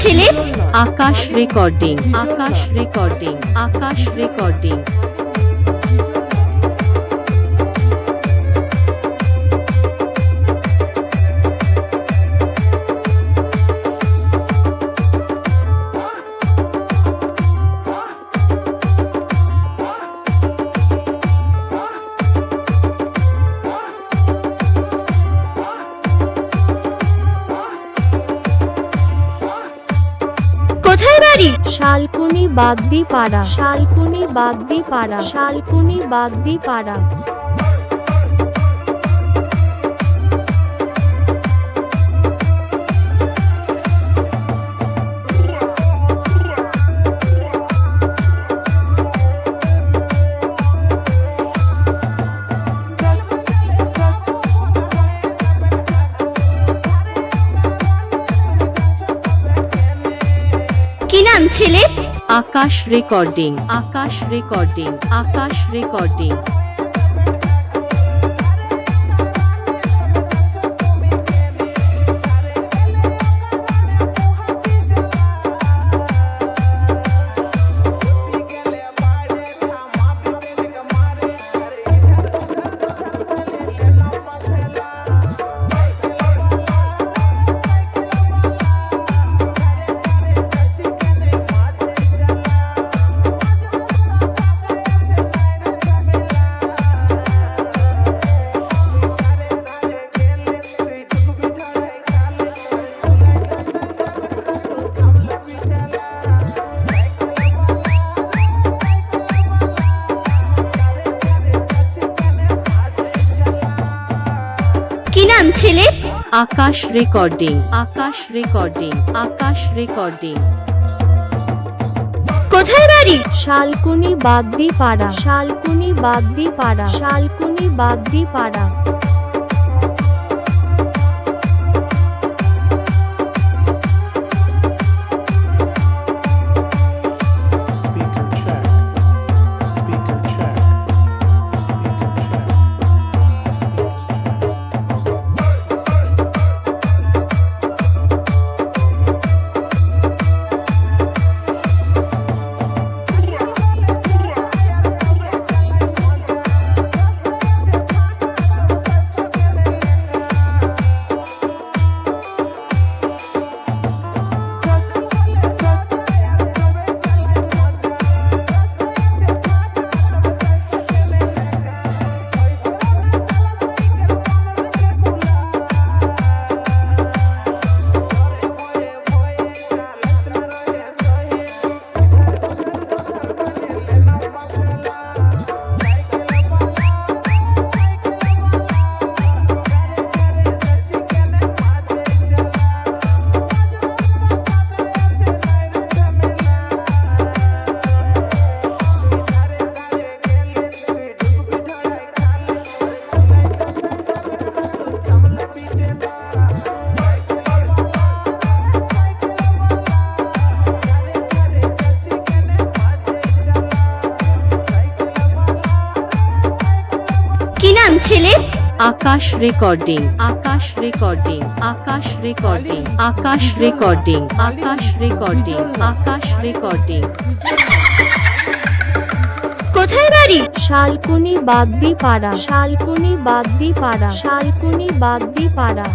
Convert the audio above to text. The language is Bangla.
ছেলে Akash recording Akash recording Akash recording. Shalkuni Bagdi পাড়া শালকুনি বাগদি পাড়া শালকুনি বাগদি পাড়া কি নাম ছেলে? Akash recording Akash recording Akash recording. নাম ছেলে Akash recording Akash recording Akash recording. কোথায় বাড়ি? শালকুনি বাগদি পাড়া শালকুনি বাগদি পাড়া শালকুনি বাগদি পাড়া ছেলে Akash recording Akash recording Akash recording Akash recording Akash recording Akash recording. কোথায় বাড়ি? শালকুনি বাগদি পাড়া শালকুনি বাগদি পাড়া শালকুনি বাগদি পাড়া